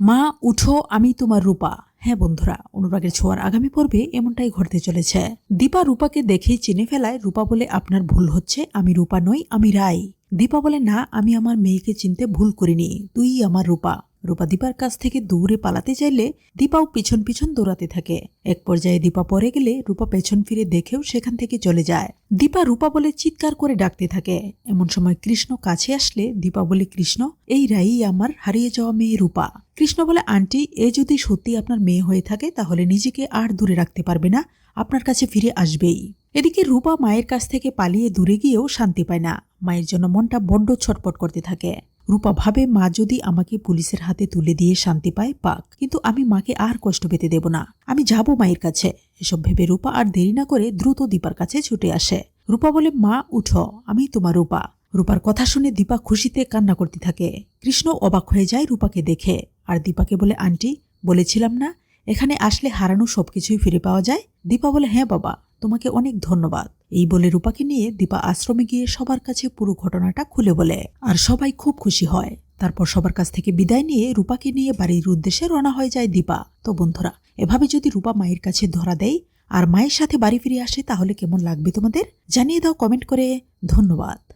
মা, উঠো, আমি তোমার রূপা। হ্যাঁ বন্ধুরা, অনুরাগের ছোঁয়ার আগামী পর্বে এমনটাই ঘটতে চলেছে। দীপা রূপাকে দেখেই চিনে ফেলায়, রূপা বলে আপনার ভুল হচ্ছে, আমি রূপা নই, আমি রাই। দীপা বলে, না, আমি আমার মেয়েকে চিনতে ভুল করিনি, তুই আমার রূপা। রূপা দীপার কাছ থেকে দৌড়ে পালাতে চাইলে দীপাও পিছন পিছন দৌড়াতে থাকে। এক পর্যায়ে দীপা পরে গেলে রূপা পেছন ফিরে দেখেও সেখান থেকে চলে যায়। দীপা রূপা বলে চিৎকার করে ডাকতে থাকে। এমন সময় কৃষ্ণ কাছে আসলে দীপা বলে, কৃষ্ণ, এই রাই আমার হারিয়ে যাওয়া মেয়ে রূপা। কৃষ্ণ বলে, আন্টি, এ যদি সত্যি আপনার মেয়ে হয়ে থাকে, তাহলে নিজেকে আর দূরে রাখতে পারবে না। আপনার কাছে ফিরে আসবেই। এদিকে রূপা মায়ের কাছ থেকে পালিয়ে দূরে গিয়েও শান্তি পায় না। মায়ের জন্য মনটা বড্ড ছটপট করতে থাকে। রূপা ভাবে মা যদি আমাকে পুলিশের হাতে তুলে দিয়ে শান্তি পায়, পাক। কিন্তু আমি মাকে আর কষ্ট পেতে দেব না। আমি যাব মায়ের কাছে। এসব ভেবে রূপা আর দেরি না করে দ্রুত দীপার কাছে ছুটে আসে। রূপা বলে, মা, উঠো। আমি তোমার রূপা। রূপার কথা শুনে দীপা খুশিতে কান্না করতে থাকে। কৃষ্ণ অবাক হয়ে যায় রূপাকে দেখে। আর দীপাকে বলে, আন্টি, বলেছিলাম না? এখানে আসলে হারানো সবকিছুই ফিরে পাওয়া যায়? দীপা বলে হ্যাঁ বাবা, তোমাকে অনেক ধন্যবাদ। এই বলে রূপাকে নিয়ে দীপা আশ্রমে গিয়ে সবার কাছে পুরো ঘটনাটা খুলে বলে। আর সবাই খুব খুশি হয়। তারপর সবার কাছ থেকে বিদায় নিয়ে রূপাকে নিয়ে বাড়ির উদ্দেশ্যে রওনা হয়ে যায় দীপা। তো বন্ধুরা, এভাবে যদি রূপা মায়ের কাছে ধরা দেয় আর মায়ের সাথে বাড়ি ফিরে আসে, তাহলে কেমন লাগবে তোমাদের? জানিয়ে দাও কমেন্ট করে। ধন্যবাদ।